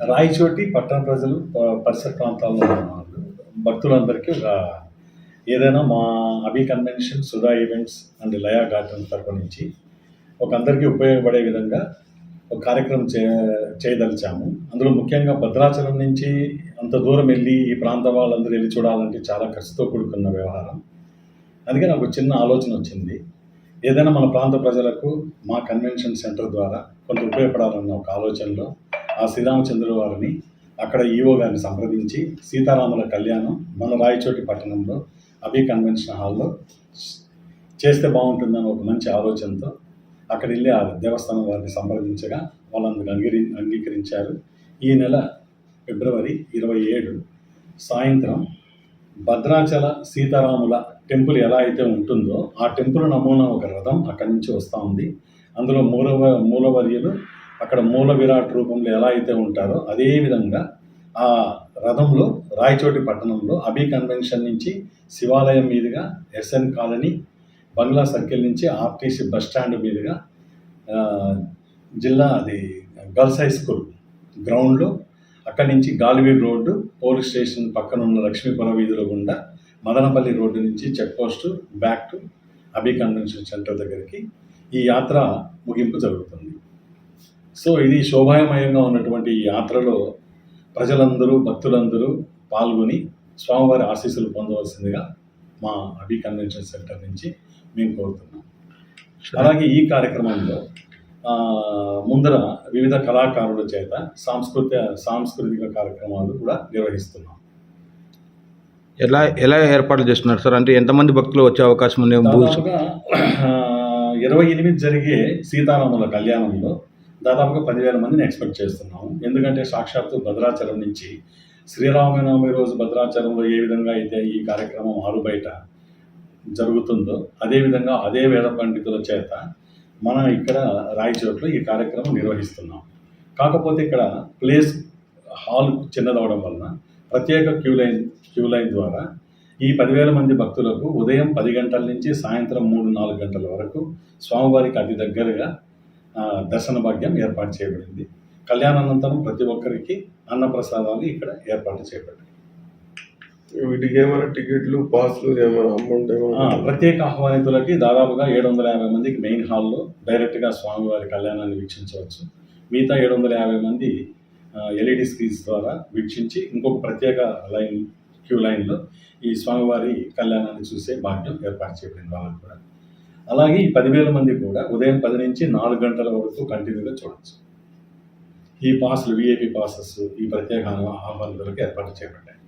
రాయచోటి పట్టణ ప్రజలు ప- పరిసర ప్రాంతాల్లో భక్తులందరికీ ఒక ఏదైనా మా Abhi convention Sudha events and Laya garden తరపు నుంచి ఒక అందరికీ ఉపయోగపడే విధంగా ఒక కార్యక్రమం చే చేయదలిచాము. అందులో ముఖ్యంగా భద్రాచలం నుంచి అంత దూరం వెళ్ళి ఈ ప్రాంత వాళ్ళందరూ వెళ్ళి చూడాలంటే చాలా ఖర్చుతో కూడుకున్న వ్యవహారం. అందుకే నాకు చిన్న ఆలోచన వచ్చింది. ఏదైనా మన ప్రాంత ప్రజలకు మా కన్వెన్షన్ సెంటర్ ద్వారా కొంత ఉపయోగపడాలన్న ఒక ఆలోచనలో ఆ శ్రీరామచంద్రుల వారిని అక్కడ ఈఓ గారిని సంప్రదించి సీతారాముల కళ్యాణం మన రాయచోటి పట్టణంలో అభి కన్వెన్షన్ హాల్లో చేస్తే బాగుంటుందని ఒక మంచి ఆలోచనతో అక్కడ వెళ్ళి ఆ దేవస్థానం వారిని సంప్రదించగా వాళ్ళందరూ అంగీరి అంగీకరించారు. ఈ నెల ఫిబ్రవరి ఇరవై ఏడు సాయంత్రం భద్రాచల సీతారాముల టెంపుల్ ఎలా అయితే ఉంటుందో ఆ టెంపుల్ నమూనా ఒక రథం అక్కడి నుంచి వస్తూ ఉంది. అందులో మూలవ మూలవర్యులు అక్కడ మూల విరాట్ రూపంలో ఎలా అయితే ఉంటారో అదే విధంగా ఆ రథంలో రాయచోటి పట్టణంలో అబీ కన్వెన్షన్ నుంచి శివాలయం మీదుగా ఎస్ఎన్ కాలనీ బంగ్లా సర్కిల్ నుంచి ఆర్టీసీ బస్ స్టాండ్ మీదుగా జిల్లా అది గర్ల్స్ హై స్కూల్ గ్రౌండ్లో అక్కడి నుంచి గాలివీడ్ రోడ్డు పోలీస్ స్టేషన్ పక్కన ఉన్న లక్ష్మీపురం వీధుల గుండా మదనపల్లి రోడ్డు నుంచి check post back to Abhi convention centre దగ్గరికి ఈ యాత్ర ముగింపు జరుగుతుంది. సో ఇది శోభాయమయంగా ఉన్నటువంటి ఈ యాత్రలో ప్రజలందరూ భక్తులందరూ పాల్గొని స్వామివారి ఆశీస్సులు పొందవలసిందిగా మా అభి కన్వెన్షన్ సెంటర్ నుంచి మేము కోరుతున్నాం. అలాగే ఈ కార్యక్రమంలో ముందర వివిధ కళాకారుల చేత సాంస్కృతిక సాంస్కృతిక కార్యక్రమాలు కూడా నిర్వహిస్తున్నాం. ఎలా ఎలా ఏర్పాట్లు చేస్తున్నారు సార్? అంటే ఎంతమంది భక్తులు వచ్చే అవకాశం ఉంది? ఇరవై ఎనిమిది జరిగే సీతారాముల కళ్యాణంలో దాదాపుగా పదివేల మందిని ఎక్స్పెక్ట్ చేస్తున్నాము. ఎందుకంటే సాక్షాత్తు భద్రాచలం నుంచి శ్రీరామనవమి రోజు భద్రాచలంలో ఏ విధంగా అయితే ఈ కార్యక్రమం ఆరు బయట జరుగుతుందో అదేవిధంగా అదే వేద పండితుల చేత మనం ఇక్కడ రాయచోట్లో ఈ కార్యక్రమం నిర్వహిస్తున్నాం. కాకపోతే ఇక్కడ ప్లేస్ హాల్ చిన్నదవడం వలన ప్రత్యేక క్యూ లైన్ క్యూ లైన్ ద్వారా ఈ పదివేల మంది భక్తులకు ఉదయం పది గంటల నుంచి సాయంత్రం మూడు నాలుగు గంటల వరకు స్వామివారికి అతి దగ్గరగా దర్శన భాగ్యం ఏర్పాటు చేయబడింది. కళ్యాణానంతరం ప్రతి ఒక్కరికి అన్నప్రసాదాలు ఇక్కడ ఏర్పాటు చేయబడింది వీటికి ఏమైనా టికెట్లు పాస్లు ఏమైనా అమౌంట్ ఏమైనా ప్రత్యేక ఆహ్వానితులకి దాదాపుగా ఏడు వందల యాభై మందికి మెయిన్ హాల్లో డైరెక్ట్గా స్వామివారి కళ్యాణాన్ని వీక్షించవచ్చు. మిగతా ఏడు వందల యాభై మంది ఎల్ఈడి స్క్రీన్స్ ద్వారా వీక్షించి ఇంకొక ప్రత్యేక లైన్ క్యూ లైన్లో ఈ స్వామివారి కళ్యాణాన్ని చూసే భాగ్యం ఏర్పాటు చేయబడింది వాళ్ళకి కూడా. అలాగే ఈ పదివేల మంది కూడా ఉదయం పది నుంచి నాలుగు గంటల వరకు కంటిన్యూగా చూడవచ్చు ఈ పాస్లు విఐపి పాసెస్ ఈ ప్రత్యేక ఆహ్వానితులకు ఏర్పాటు చేయబడ్డాయి.